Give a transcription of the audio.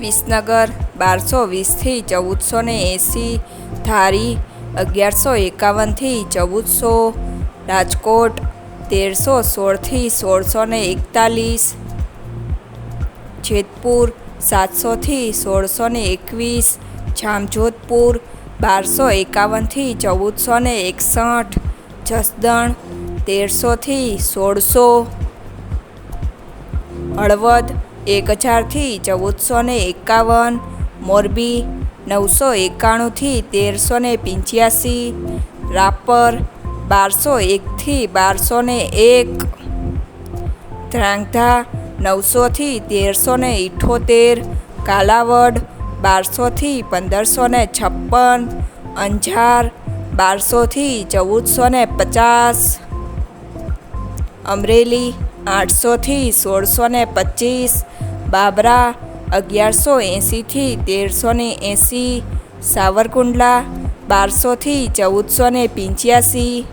વિસનગર બારસો વીસથી ચૌદસો ને એંસી ધારી અગિયારસો એકાવનથી ચૌદસો રાજકોટ તેરસો સોળથી સોળસો ને એકતાલીસ જેતપુર સાતસોથી સોળસો ને એકવીસ જામજોધપુર બારસો એકાવનથી ચૌદસો ને એકસઠ જસદણ તેરસોથી સોળસો હળવદ એક હજારથી ચૌદસો ને એકાવન, મોરબી નવસો એકાણુંથી તેરસો ને પંચ્યાસી, રાપર બારસો એકથી બારસો ને એક ધ્રાંગધા નવસોથી તેરસો ને ઇઠોતેર, કાલાવડ બારસોથી પંદરસો ને છપ્પન, અંજાર બારસોથી ચૌદસો ને પચાસ, અમરેલી આઠસોથી સોળસો ને પચીસ, બાબરા અગિયારસો એંસીથી તેરસો ને એંસી સાવરકુંડલા બારસોથી ચૌદસો ને પંચ્યાસી